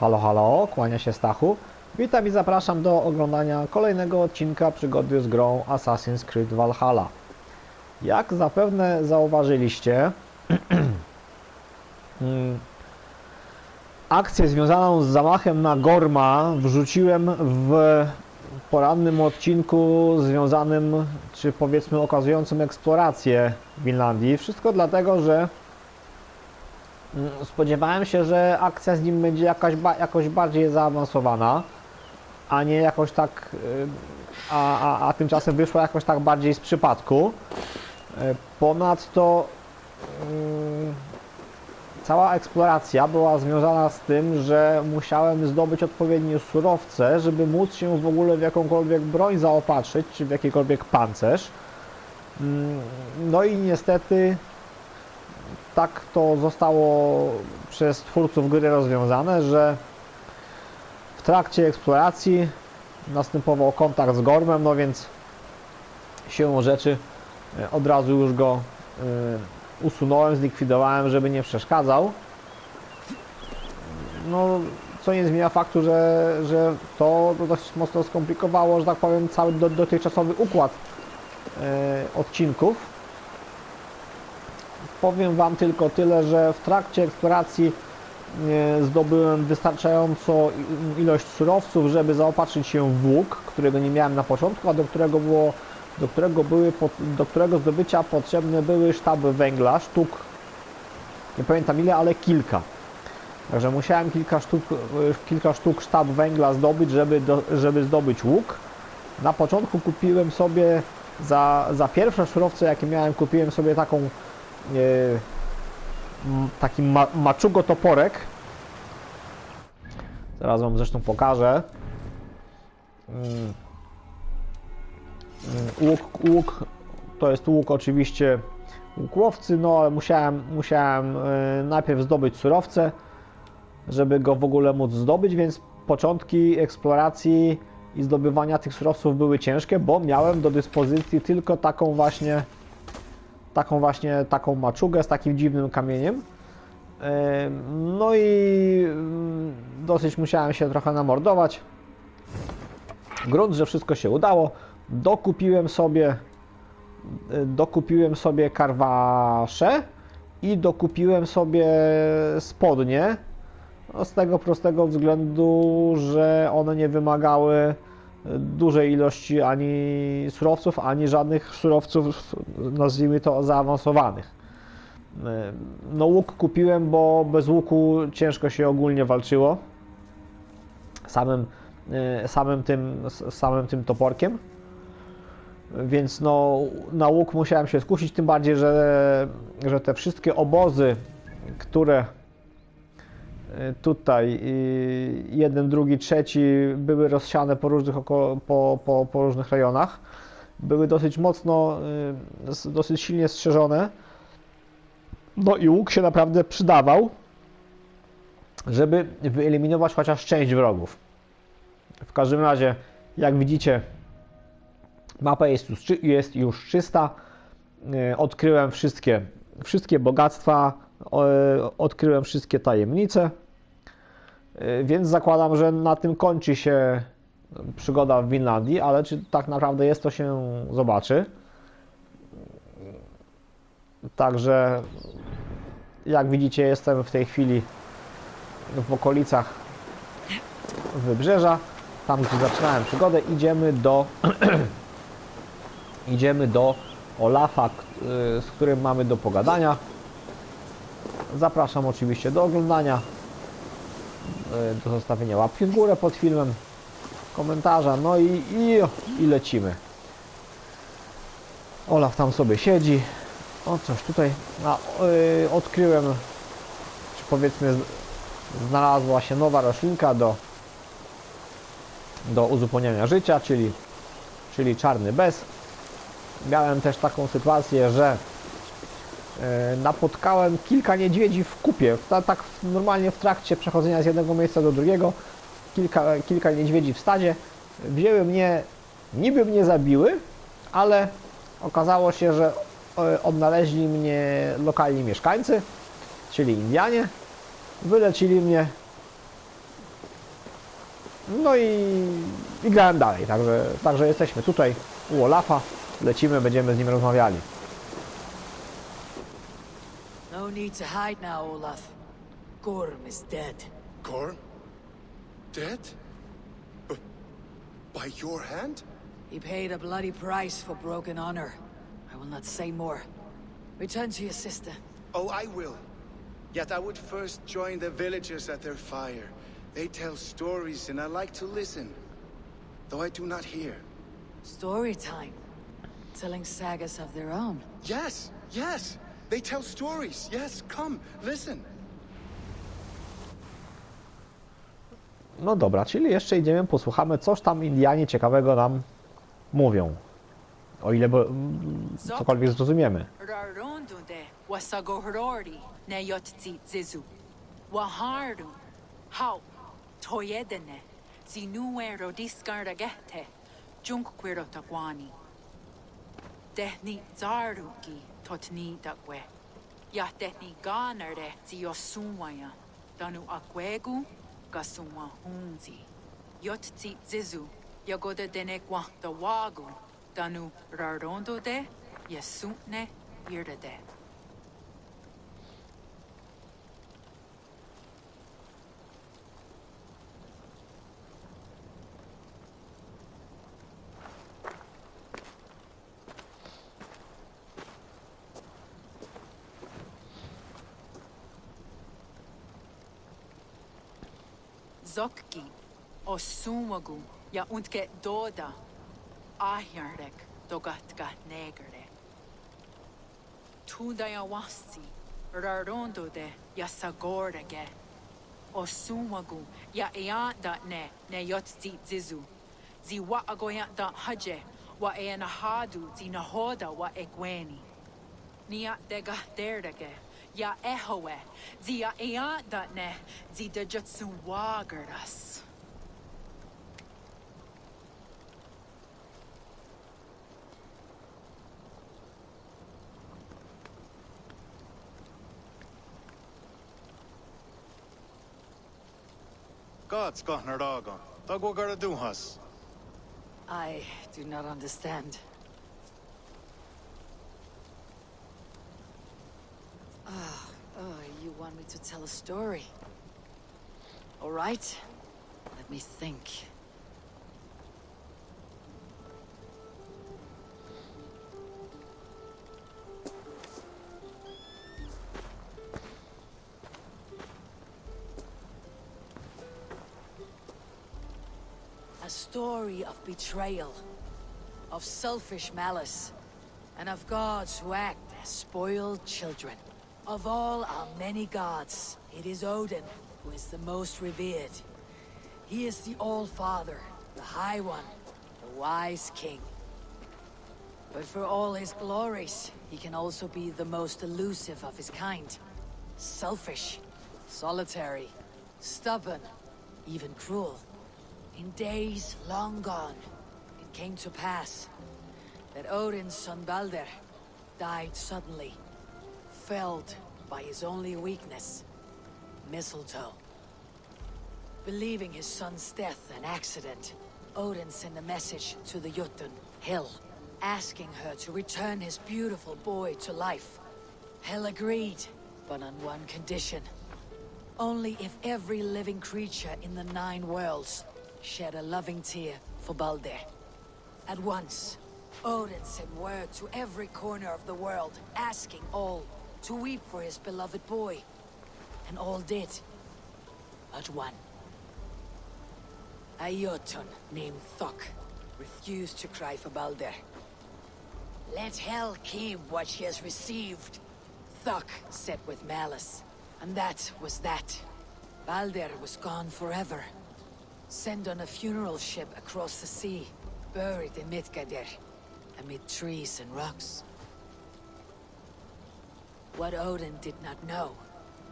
Halo, halo, kłania się Stachu. Witam i zapraszam do oglądania kolejnego odcinka przygody z grą Assassin's Creed Valhalla. Jak zapewne zauważyliście, mm, akcję związaną z zamachem na Gorma wrzuciłem w porannym odcinku związanym, czy powiedzmy okazującym eksplorację Finlandii. Wszystko dlatego, że Spodziewałem się, że akcja z nim będzie jakaś ba jakoś bardziej zaawansowana, a nie jakoś tak. y, A, a, a tymczasem wyszła jakoś tak bardziej z przypadku. Y, Ponadto mm, cała eksploracja była związana z tym, że musiałem zdobyć odpowiednie surowce, żeby móc się w ogóle w jakąkolwiek broń zaopatrzyć, czy w jakikolwiek pancerz. Mm, No i niestety tak to zostało przez twórców gry rozwiązane, że w trakcie eksploracji następował kontakt z Gormem, no więc siłą rzeczy e, od razu już go e, usunąłem, zlikwidowałem, żeby nie przeszkadzał. No, co nie zmienia faktu, że, że to dość mocno skomplikowało, że tak powiem, cały do, dotychczasowy układ e, odcinków. Powiem Wam tylko tyle, że w trakcie eksploracji e, zdobyłem wystarczająco ilość surowców, żeby zaopatrzyć się w łuk, którego nie miałem na początku, a do którego było, do którego były, do którego zdobycia potrzebne były sztaby węgla, sztuk, nie pamiętam ile, ale kilka. Także musiałem kilka sztuk, e, kilka sztuk sztab węgla zdobyć, żeby, do, żeby zdobyć łuk. Na początku kupiłem sobie za, za pierwsze surowce, jakie miałem, kupiłem sobie taką taki ma, maczugo toporek. Zaraz wam zresztą pokażę. Mm. Mm, Łuk, łuk to jest łuk oczywiście łuk łowcy, no ale musiałem, musiałem e, najpierw zdobyć surowce, żeby go w ogóle móc zdobyć, więc początki eksploracji i zdobywania tych surowców były ciężkie, bo miałem do dyspozycji tylko taką właśnie taką właśnie taką maczugę z takim dziwnym kamieniem. Em, No i mm, dosyć musiałem się trochę namordować. Grunt, że wszystko się udało. Dokupiłem sobie y, dokupiłem sobie karwasze i dokupiłem sobie spodnie. No, z tego prostego względu, że one nie wymagały dużej ilości ani surowców, ani żadnych surowców, nazwijmy to, zaawansowanych. No łuk kupiłem, bo bez łuku ciężko się ogólnie walczyło. Samym, y, samym, tym, samym tym toporkiem. Więc no, na łuk musiałem się skusić, tym bardziej, że, że te wszystkie obozy, które tutaj y, jeden, drugi, trzeci były rozsiane po różnych, oko, po, po, po różnych rejonach, były dosyć mocno, y, dosyć silnie strzeżone. No i łuk się naprawdę przydawał, żeby wyeliminować chociaż część wrogów. W każdym razie, jak widzicie, mapa jest już, jest już czysta. E, Odkryłem wszystkie, wszystkie bogactwa, e, odkryłem wszystkie tajemnice, więc zakładam, że na tym kończy się przygoda w Finlandii, ale czy tak naprawdę jest, to się zobaczy. Także, jak widzicie, jestem w tej chwili w okolicach wybrzeża, tam gdzie zaczynałem przygodę, idziemy do idziemy do Olafa, y, z którym mamy do pogadania. Zapraszam oczywiście do oglądania, y, do zostawienia łapki w górę pod filmem, komentarza, no i, i, i lecimy. Olaf tam sobie siedzi. O, coś tutaj a, y, odkryłem, czy powiedzmy znalazła się nowa roślinka do, do uzupełniania życia, czyli, czyli czarny bez. Miałem też taką sytuację, że e, napotkałem kilka niedźwiedzi w kupie, ta, tak normalnie w trakcie przechodzenia z jednego miejsca do drugiego, kilka, kilka niedźwiedzi w stadzie, wzięły mnie, niby mnie zabiły, ale okazało się, że e, odnaleźli mnie lokalni mieszkańcy, czyli Indianie, wylecili mnie. No i, i grałem dalej, także, także jesteśmy tutaj u Olafa, lecimy, będziemy z nim rozmawiali. Need to hide now, Olaf. Gorm is dead. Gorm? Dead? B- by your hand? He paid a bloody price for broken honor. I will not say more. Return to your sister. Oh, I will. Yet I would first join the villagers at their fire. They tell stories and I like to listen. Though I do not hear. Story time. Telling sagas of their own. Yes, yes! They tell stories. Yes, come, listen. No dobra, czyli jeszcze idziemy, posłuchamy, coś tam Indianie ciekawego nam mówią. O ile bo, mm, cokolwiek zrozumiemy. Zizu. Hau. Takwani. Dehni zaruki totni dakwe. Ya dehni ganare ziosumwaya. Danu akwegu gasumwa hunzi. Yotzi zizu. Yagoda denekwa da wagu. Danu rarondo de. Yesutne yirde. Zokki, Osumagu, ja untke doda, ahjardek, dogatka negerde. Tuda ja wasti, rarondo de, ja sagordege. Osumagu, ja eanda ne, ne yotzi zizu. Zi wa agoya da haje, wa e hadu, zi nahoda wa egweni. Nia dega derdege, ja ehoe, zi ja eanda ne, zi de jutsu wagardas. God's gotten her dog on. Dog gotta do us. I do not understand. Ah, oh, you want me to tell a story? All right. Let me think. A story of betrayal, of selfish malice, and of gods who act as spoiled children. Of all our many gods, it is Odin who is the most revered. He is the All-Father, the High One, the Wise King. But for all his glories, he can also be the most elusive of his kind. Selfish, solitary, stubborn, even cruel. In days long gone, it came to pass that Odin's son Balder died suddenly, felled by his only weakness, mistletoe. Believing his son's death an accident, Odin sent a message to the Jotun, Hel, asking her to return his beautiful boy to life. Hel agreed, but on one condition. Only if every living creature in the Nine Worlds shed a loving tear for Balder. At once, Odin sent word to every corner of the world, asking all to weep for his beloved boy. And all did. But one. A Jotun named Thok refused to cry for Balder. Let hell keep what she has received, Thok said with malice. And that was that. Balder was gone forever. Sent on a funeral ship across the sea, buried in Midgardr, amid trees and rocks. What Odin did not know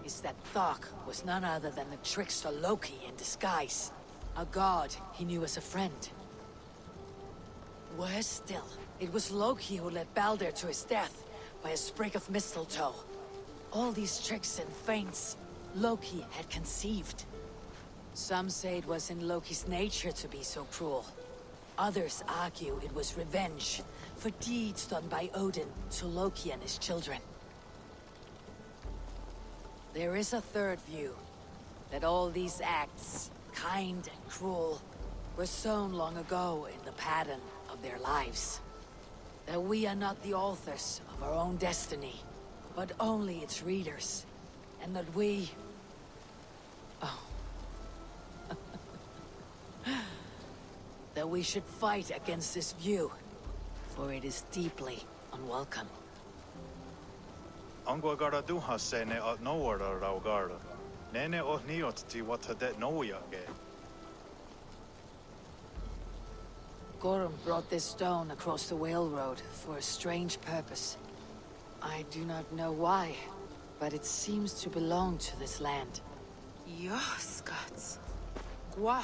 is that Thok was none other than the trickster Loki in disguise. A god he knew as a friend. Worse still, it was Loki who led Balder to his death by a sprig of mistletoe. All these tricks and feints Loki had conceived. Some say it was in Loki's nature to be so cruel. Others argue it was revenge for deeds done by Odin to Loki and his children. There is a third view that all these acts, kind and cruel, were sown long ago in the pattern of their lives. That we are not the authors of our own destiny, but only its readers. And that we. Oh. that we should fight against this view, for it is deeply unwelcome. Angwa gara duha se ne at nowara rau gara. Nene o niot ti wata det noya ge. Gorham brought this stone across the whale road for a strange purpose. I do not know why, but it seems to belong to this land. Jösskats. Gwa.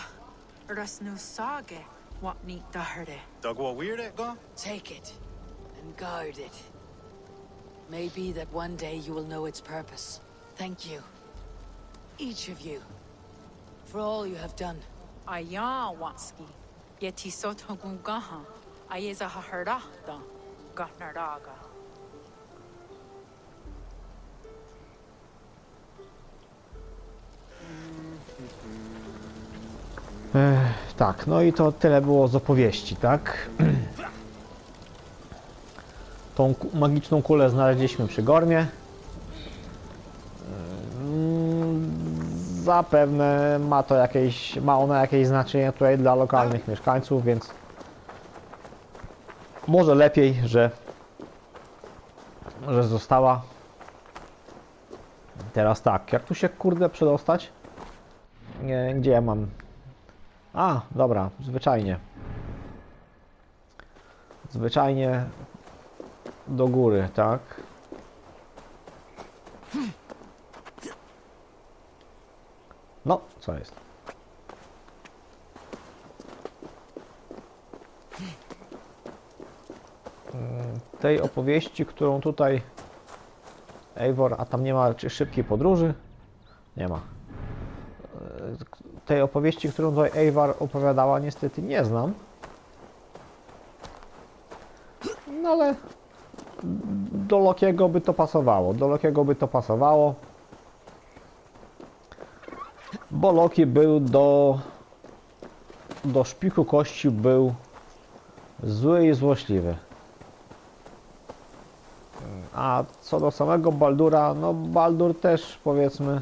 Ras nu sage. What neat daherde. Dagwa weird ga? Take it and guard it. Maybe that one day you will know its purpose. Thank you. Each of you. For all you have done. Aya wanski. Yeti soto gungaha. Ayeza haherahta. Gatnardaga. Ech, tak, no i to tyle było z opowieści, tak? Tą magiczną kulę znaleźliśmy przy Gormie. Zapewne ma to jakieś, ma ona jakieś znaczenie tutaj dla lokalnych mieszkańców, więc może lepiej, że, że została. Teraz tak, jak tu się kurde przedostać? Nie, gdzie ja mam a, dobra, zwyczajnie. Zwyczajnie do góry, tak? No, co jest? Mm, Tej opowieści, którą tutaj Eivor, a tam nie ma czy szybkiej podróży? Nie ma tej opowieści, którą tutaj Eivor opowiadała, niestety nie znam. No ale do Lokiego by to pasowało. Do Lokiego by to pasowało. Bo Loki był do do szpiku kości był zły i złośliwy. A co do samego Baldura, no Baldur też powiedzmy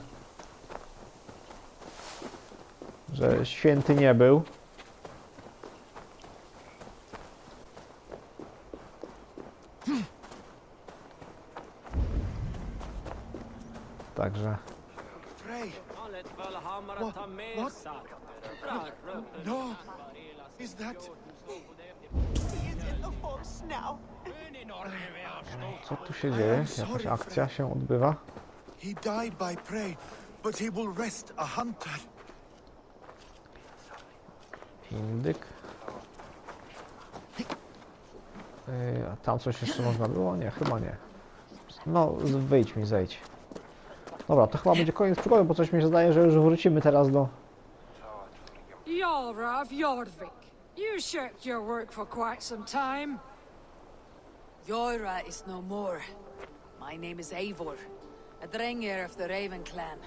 że święty nie był. Także Frey! What? What? No! Is that... co tu się dzieje? Jakaś akcja się odbywa? Indyk. Yy, a tam coś jeszcze można było? Nie, chyba nie. No, wyjdź mi, zejdź. Dobra, to chyba będzie koniec przygody, bo coś mi się zdaje, że już wrócimy teraz do... Yalra of Jorvik. You shirked your work for quite some time. Yoira is no more. My name is Eivor, a Drengir of the Raven clan.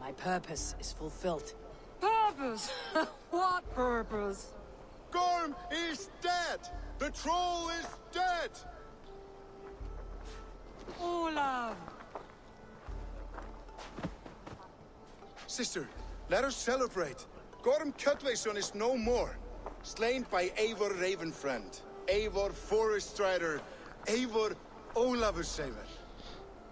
My purpose is fulfilled. Purpose? what purpose? Gorm is dead! The troll is dead! Olav. Sister, let us celebrate. Gorm Cutwayson is no more. Slain by Eivor Ravenfriend, Eivor Forest Strider, Eivor Olafusaver.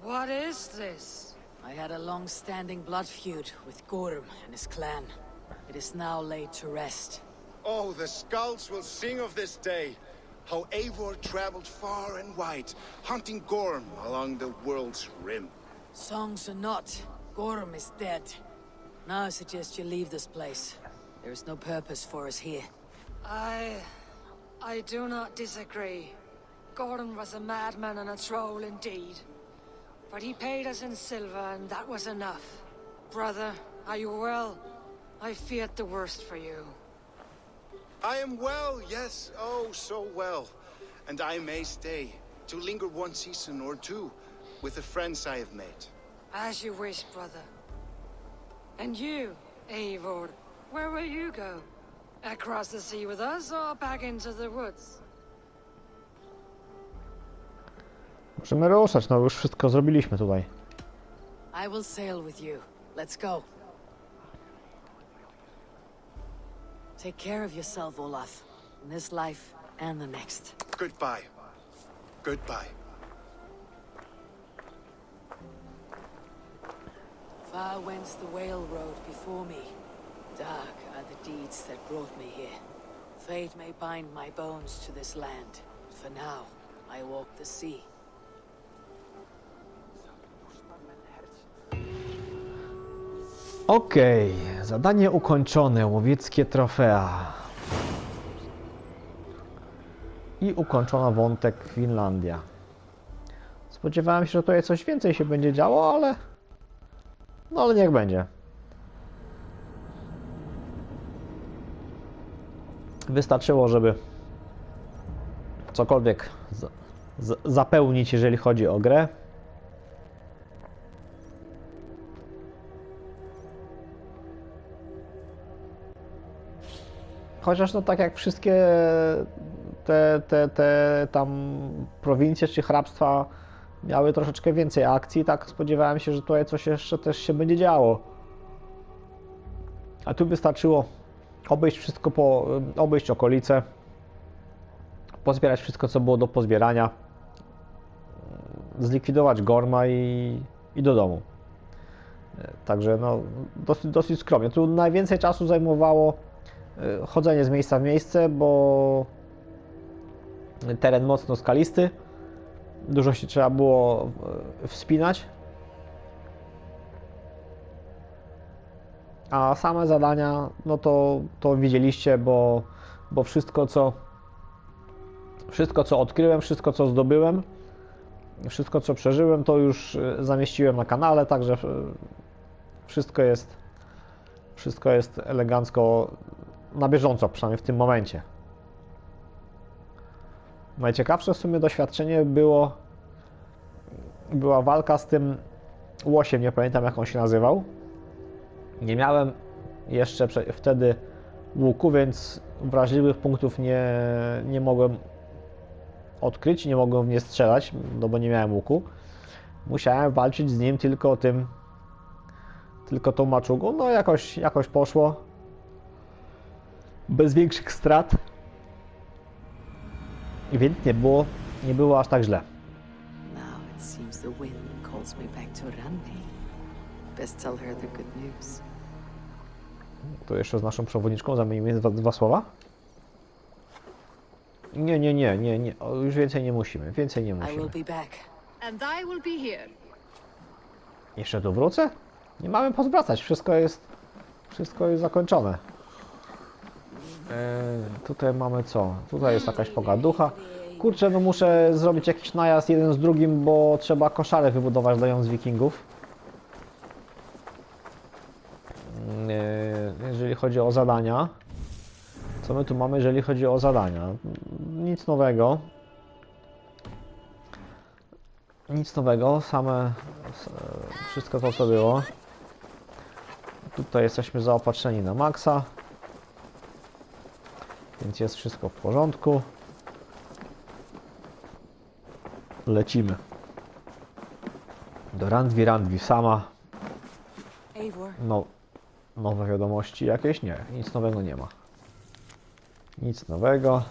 What is this? I had a long-standing blood feud with Gorm and his clan. It is now laid to rest. Oh, the skulls will sing of this day. How Eivor traveled far and wide, hunting Gorm along the world's rim. Songs or not, Gorm is dead. Now I suggest you leave this place. There is no purpose for us here. I... I do not disagree. Gordon was a madman and a troll indeed. But he paid us in silver and that was enough. Brother, are you well? I feared the worst for you. I am well, yes, oh, so well. And I may stay to linger one season or two with the friends I have made. As you wish, brother. And you, Eivor, where will you go? Across the sea with us or back into the woods? Możemy ruszać, no już wszystko zrobiliśmy tutaj. I will sail with you. Let's go. Take care of yourself, Olaf. In this life and the next. Goodbye. Goodbye. Far wends the whale road before me. Dark are the deeds that brought me here. Fate may bind my bones to this land. For now, I walk the sea. Okej, zadanie ukończone, łowieckie trofea. I ukończono wątek Finlandia. Spodziewałem się, że tutaj coś więcej się będzie działo, ale... No ale niech będzie. Wystarczyło, żeby cokolwiek zapełnić, jeżeli chodzi o grę. Chociaż no tak jak wszystkie te, te, te tam prowincje czy hrabstwa miały troszeczkę więcej akcji, tak spodziewałem się, że tutaj coś jeszcze też się będzie działo. A tu wystarczyło obejść wszystko po, obejść okolice, pozbierać wszystko co było do pozbierania, zlikwidować Gorma i, i do domu. Także no, dosyć, dosyć skromnie. Tu najwięcej czasu zajmowało chodzenie z miejsca w miejsce, bo teren mocno skalisty. Dużo się trzeba było y, wspinać. A same zadania, no to, to widzieliście, bo, bo wszystko co wszystko co odkryłem, wszystko co zdobyłem, wszystko co przeżyłem, to już y, zamieściłem na kanale, także wszystko jest wszystko jest elegancko na bieżąco, przynajmniej w tym momencie. Najciekawsze w sumie doświadczenie było była walka z tym łosiem, nie pamiętam jak on się nazywał. Nie miałem jeszcze wtedy łuku, więc wrażliwych punktów nie, nie mogłem odkryć, nie mogłem w nie strzelać, no bo nie miałem łuku. Musiałem walczyć z nim tylko tym tylko tą maczugą. No jakoś, jakoś poszło. Bez większych strat. Więc nie było, nie było aż tak źle. Now it seems the wind calls me back to Randi. Best tell her the good news. To jeszcze z naszą przewodniczką zamienimy dwa, dwa słowa? Nie, nie, nie, nie, nie. O, już więcej nie musimy. Więcej nie I musimy. will be back. And I will be here. Jeszcze tu wrócę? Nie mamy pozwracać. Wszystko jest, wszystko jest zakończone. E, tutaj mamy co? Tutaj jest jakaś pogaducha. Kurczę, no muszę zrobić jakiś najazd jeden z drugim, bo trzeba koszarę wybudować dla z wikingów. E, jeżeli chodzi o zadania. Co my tu mamy, jeżeli chodzi o zadania? Nic nowego. Nic nowego, same e, wszystko to co było. Tutaj jesteśmy zaopatrzeni na maksa. Więc jest wszystko w porządku. Lecimy. Do Randwi, Randwi sama. No, nowe wiadomości jakieś? Nie, nic nowego nie ma. Nic nowego.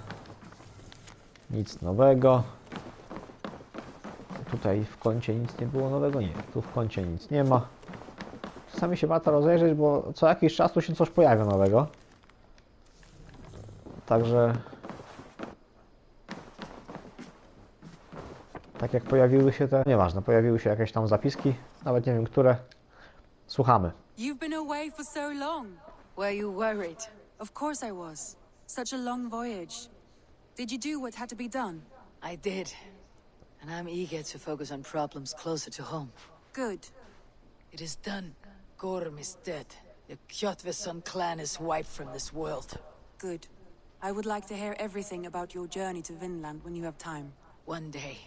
Nic nowego. Tutaj w kącie nic nie było nowego? Nie, tu w kącie nic nie ma. Czasami się warto rozejrzeć, bo co jakiś czas tu się coś pojawia nowego. Także... Tak jak pojawiły się te... Nieważne, pojawiły się jakieś tam zapiski, nawet nie wiem które. Słuchamy. You've been away for so long. were you worried? Of course I was. Such a long voyage. Did you do what had to be done? I did. And I'm eager to focus on problems closer to home. Good. It is done. Gorm is dead. The Kjotveson clan is wiped from this world. Good. I would like to hear everything about your journey to Vinland when you have time. One day.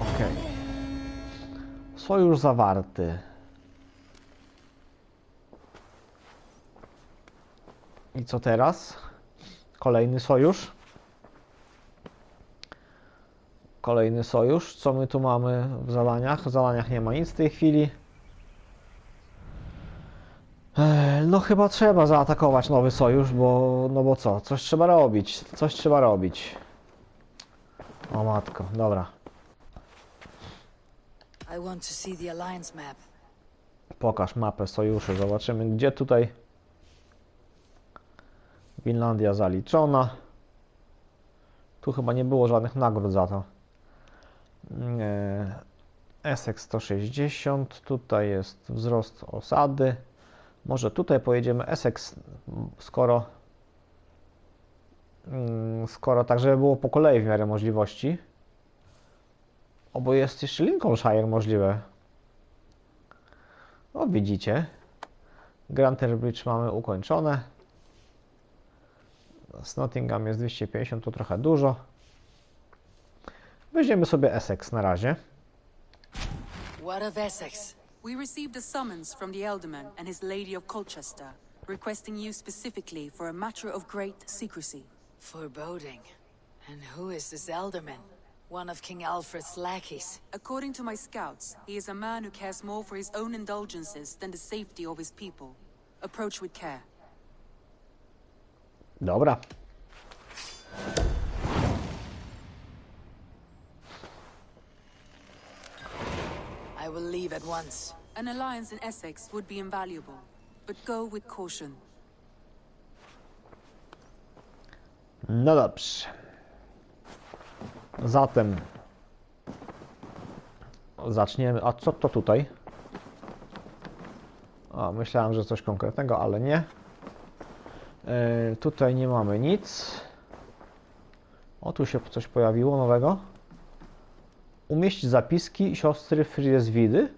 Okej. Sojusz zawarty. I co teraz? Kolejny sojusz. Kolejny sojusz. Co my tu mamy w zadaniach? W zadaniach nie ma nic w tej chwili. No chyba trzeba zaatakować nowy sojusz, bo no bo co? Coś trzeba robić. Coś trzeba robić. O matko, dobra. Pokaż mapę sojuszy, zobaczymy gdzie tutaj Finlandia zaliczona. Tu chyba nie było żadnych nagród za to. Essex 160, tutaj jest wzrost osady. Może tutaj pojedziemy Essex, skoro mm, skoro tak, żeby było po kolei w miarę możliwości. O, jest jeszcze Lincolnshire możliwe. O, widzicie. Granter Bridge mamy ukończone. Z Nottingham jest 250, to trochę dużo. Weźmiemy sobie Essex na razie. What of Essex? We received a summons from the Elderman and his Lady of Colchester, requesting you specifically for a matter of great secrecy. Foreboding. And who is this Elderman? One of King Alfred's lackeys. According to my scouts, he is a man who cares more for his own indulgences than the safety of his people. Approach with care. Dobra. I will leave at once. An alliance in Essex would be invaluable, but go with caution. No dobrze. Zatem zaczniemy. A co to tutaj? A, myślałem, że coś konkretnego, ale nie. E, tutaj nie mamy nic. O, tu się coś pojawiło nowego. Umieścić zapiski siostry Frieswidy.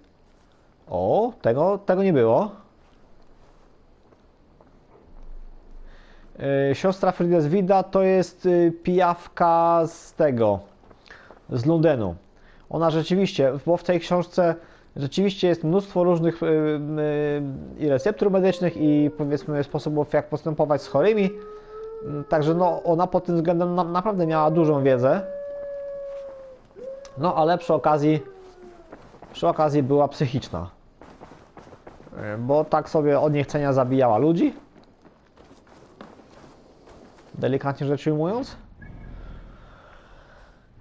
O, tego, tego nie było. E, Siostra Friedeswida to jest y, pijawka z tego, z Lundenu. Ona rzeczywiście, bo w tej książce rzeczywiście jest mnóstwo różnych y, y, i receptur medycznych i powiedzmy sposobów jak postępować z chorymi. Mm, Także no, ona pod tym względem na, naprawdę miała dużą wiedzę. No ale przy okazji, przy okazji była psychiczna. Y, Bo tak sobie od niechcenia zabijała ludzi delikatnie rzecz ujmując.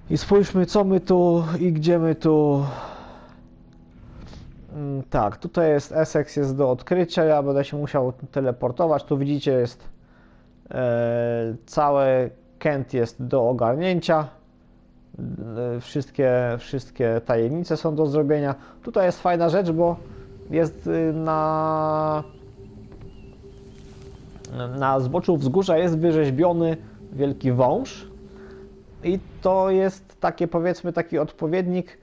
I spójrzmy, co my tu i gdzie my tu. Mm, Tak, tutaj jest Essex jest do odkrycia. Ja będę się musiał teleportować. Tu widzicie, jest e, całe Kent jest do ogarnięcia. E, Wszystkie, wszystkie tajemnice są do zrobienia. Tutaj jest fajna rzecz, bo jest y, na na zboczu wzgórza jest wyrzeźbiony wielki wąż i to jest takie powiedzmy taki odpowiednik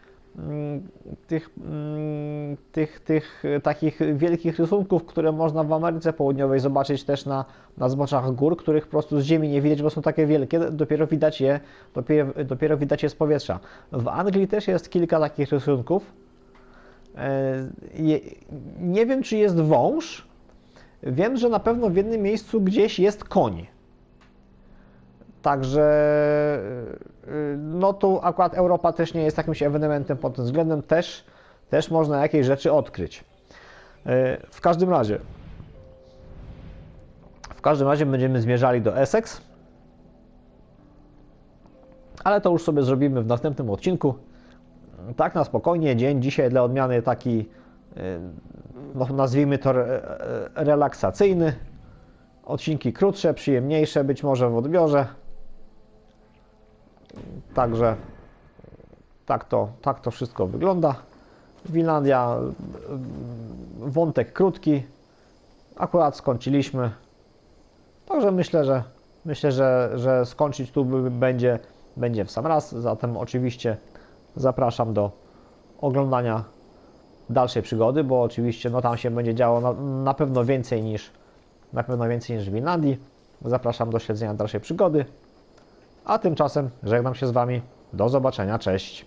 tych, mm, tych, tych e, takich wielkich rysunków, które można w Ameryce Południowej zobaczyć też na, na zboczach gór, których po prostu z ziemi nie widać, bo są takie wielkie, dopiero widać je, dopiero, dopiero widać je z powietrza. W Anglii też jest kilka takich rysunków. E, Nie wiem, czy jest wąż, Wiem, że na pewno w jednym miejscu gdzieś jest koń. Także y, no tu akurat Europa też nie jest jakimś ewenementem pod tym względem, też, też można jakieś rzeczy odkryć. Y, W każdym razie w każdym razie będziemy zmierzali do Essex. Ale to już sobie zrobimy w następnym odcinku. Tak na spokojnie, dzień dzisiaj dla odmiany taki y, no, nazwijmy to e, relaksacyjny. Odcinki krótsze, przyjemniejsze, być może w odbiorze. Także tak to, tak to wszystko wygląda. Finlandia, y, wątek krótki. Akurat skończyliśmy. Także myślę, że myślę, że, że skończyć tu będzie, będzie w sam raz. Zatem oczywiście zapraszam do oglądania dalszej przygody, bo oczywiście no tam się będzie działo na, na pewno więcej niż na pewno więcej niż w Finlandii. Zapraszam do śledzenia dalszej przygody. A tymczasem żegnam się z Wami. Do zobaczenia, cześć.